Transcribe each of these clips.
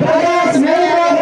பிரகாஷ் மேலாக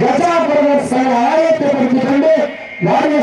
गजा पर्वत सर आए तो प्रतिबंध वारे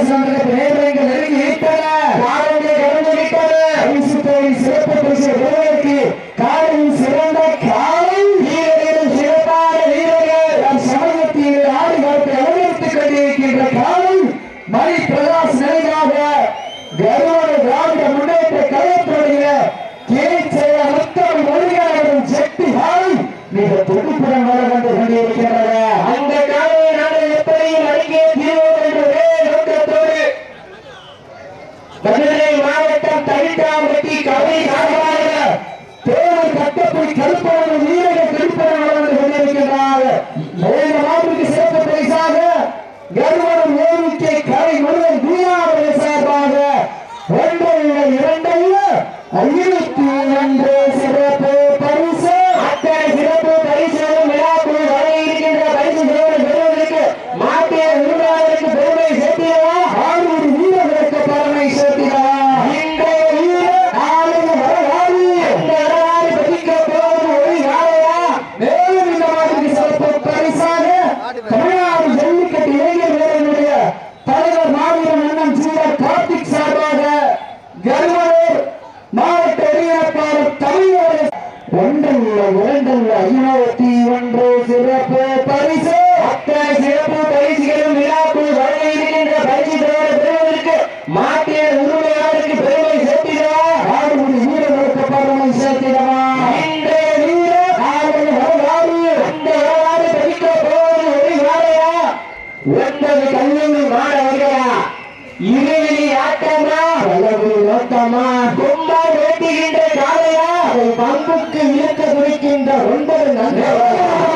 பம்புக்கு இழுக்க துடிக்கின்ற ஒன்பது நண்பர்கள்.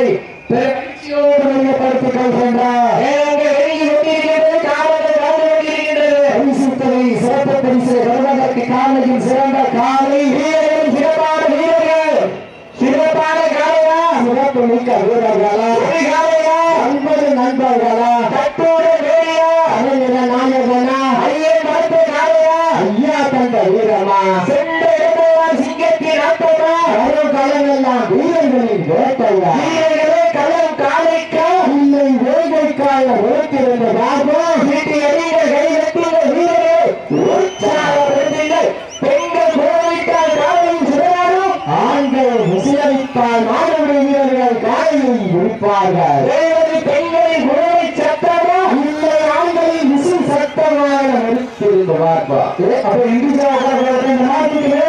பெருமகிழ்ச்சியோடு வெளியப்படுத்திக் கொள்கின்றார் சிறப்பு பரிசு வருவதற்கு காலையில் சிறந்த காலை. வீரர்களும் சிறப்பான வீரர்கள். சிறப்பான காலையா? சிறப்பு மிக்க வீரர்களா? ஒன்பது நண்பர்களா? தற்போது வேலையா? நாயகனா? ஐயன் ஐயா தந்த வீரமா? வேட்டையா? களம் காலைக்கா? இல்லை வேட்டைக்காய உழைத்திருந்த ராஜா சீட்டி அறிந்த அப்ப இந்தியா நாட்டுக்கு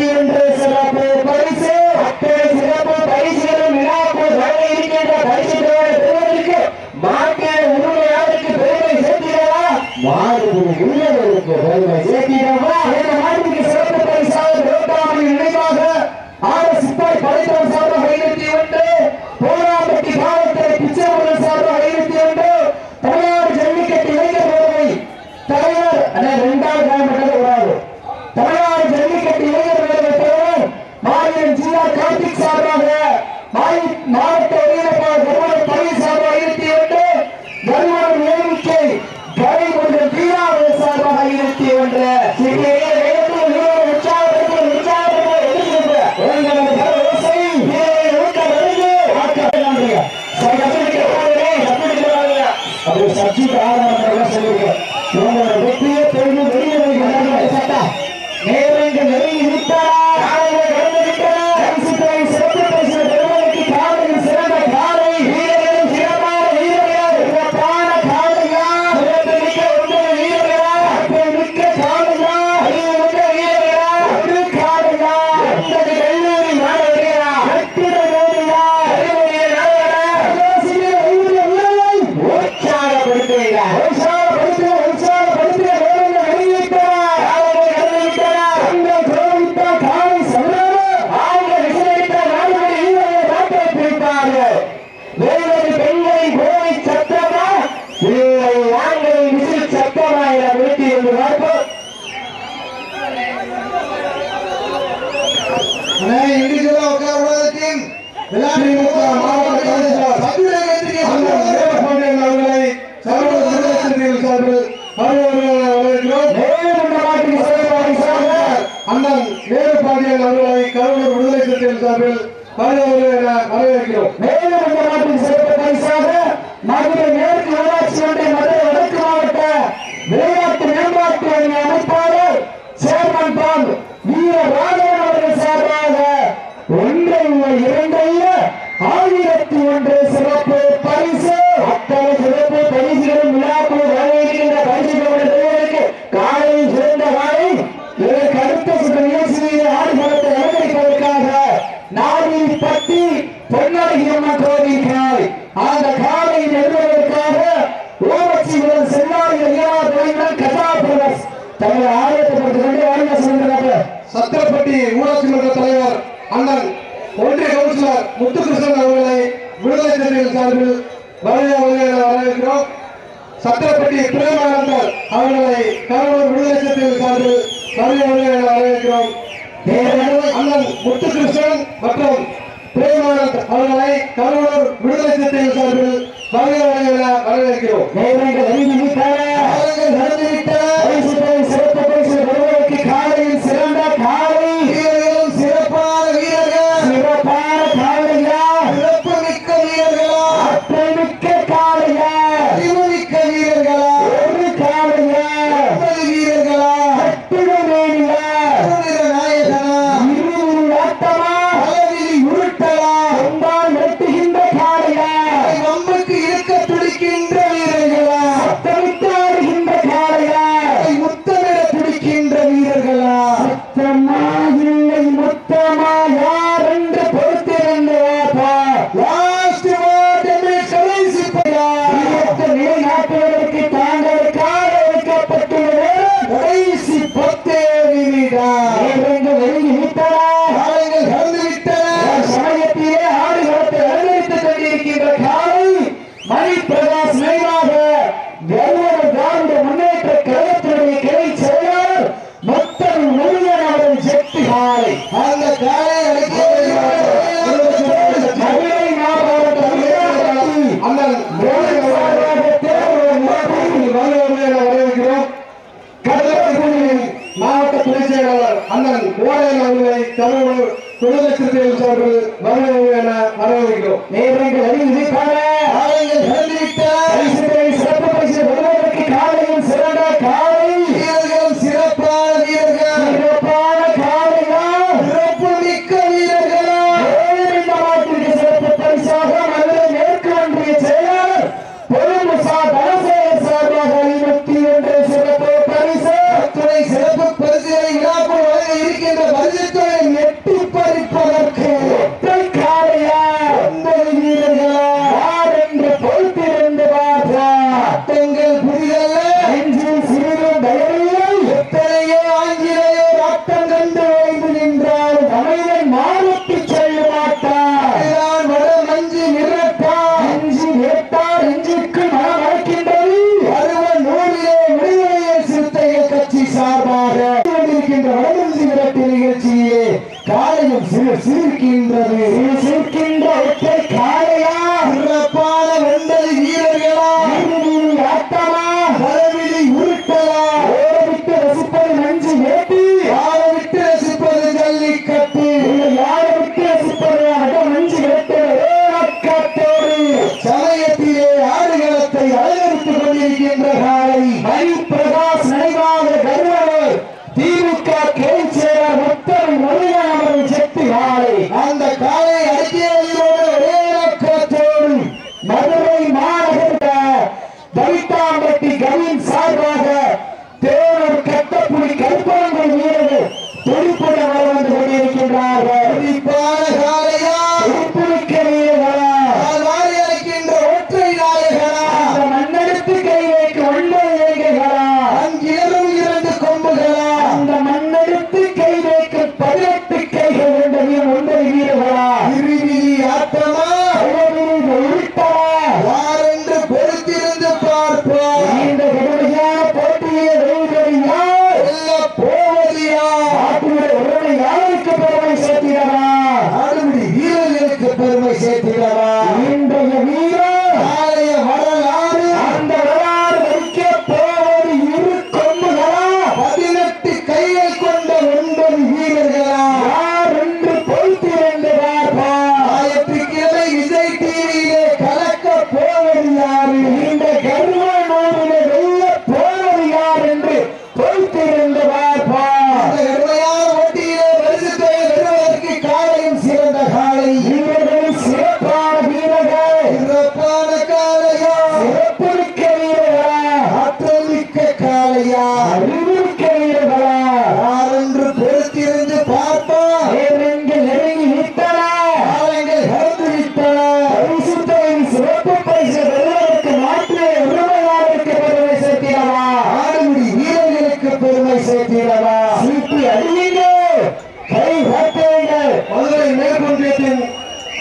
என்று Deus te. சத்திரப்பட்டி ஊராட்சி மன்ற தலைவர் அண்ணன் ஒன்றிய கவுன்சிலர் முத்துகிருஷ்ணன் அவர்களை விடுதலை சிறுத்தைகள் சார்பில் வரவேற்கிறோம். சத்திரப்பட்டி பிரேமானந்தர் அவர்களை கருவூர் விடுதலை சிறுத்தைகள் சார்பில் வரவேற்கிறோம். அண்ணன் முத்துகிருஷ்ணன் மற்றும் பிரேமானந்த் அவர்களை கருவூர் விடுதலை சிறுத்தைகள் சார்பில் வரவேற்கிறோம். வரவேற்கிறோம் எங்கள் வெளியில் இணைத்தன அவர்கள் வருவதற்கு என வரவேற்கிறோம் அதை அலங்கரித்துக் கொண்டிருக்கின்ற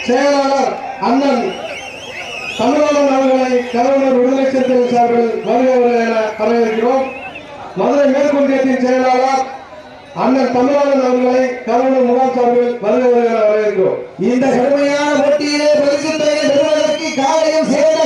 செயலாளர் அண்ணன் தமிழகம் அவர்களை கவர்னர் விடுதலை சிறுத்தைகள் சார்பில் வருகிறவர்கள் என வரவேற்கிறோம். மதுரை மேற்கொண்டியத்தின் செயலாளர் அண்ணன் தமிழகம் அவர்களை கவர்னர் முகாம் சார்பில் வருகிறவர்கள் என வரவேற்கிறோம். இந்த கடுமையான போட்டியிலே பரிசு பெறுவதற்கு காலையில் சேர்ந்த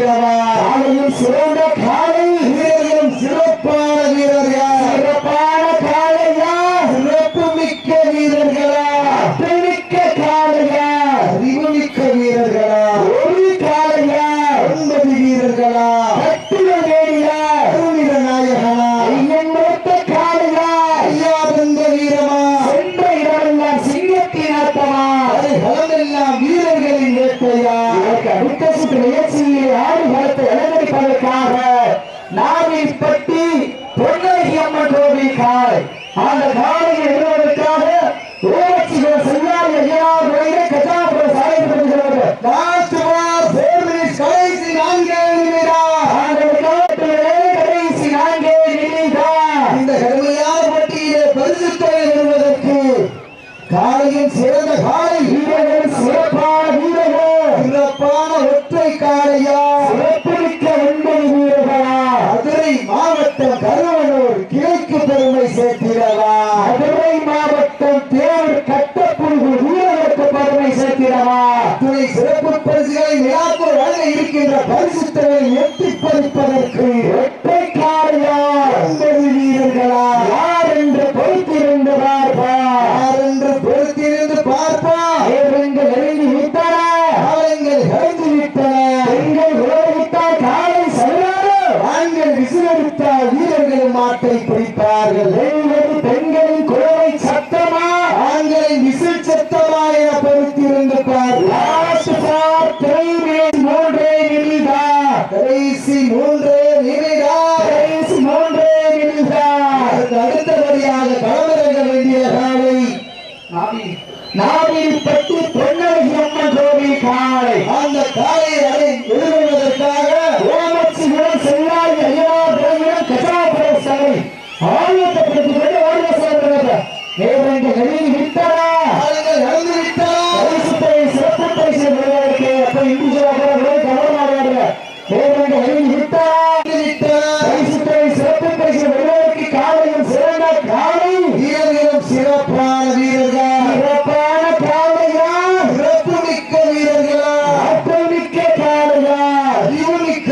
দিলাম சிறந்த காலை வீரர்கள் சிறப்பான வீரர்கள் சிறப்பான ஒற்றை காலையா சிறப்பிருக்க ஒன்பது வீரர்களா? மதுரை மாவட்டம் கருவனூர் கிளைக்கு பெருமை சேர்த்திடவா? மதுரை மாவட்டம் தேர் கட்டப்புழுகு வீரர்களுக்கு பெருமை சேர்த்திடவா? துணை சிறப்பு பரிசுகளை விழாக்கள் வழங்க எட்டி பறிப்பதற்கு. ஒற்றை Now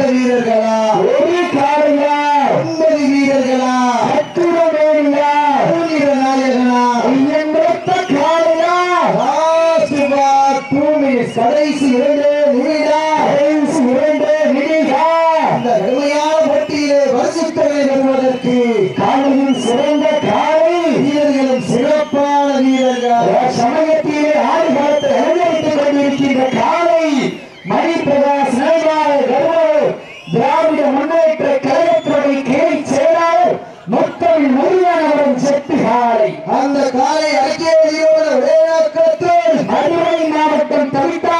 வீரர்கள் அந்த காலை அடக்கிய ஒரே நோக்கத்தில் மதுரை மாவட்டம் தவித்தார்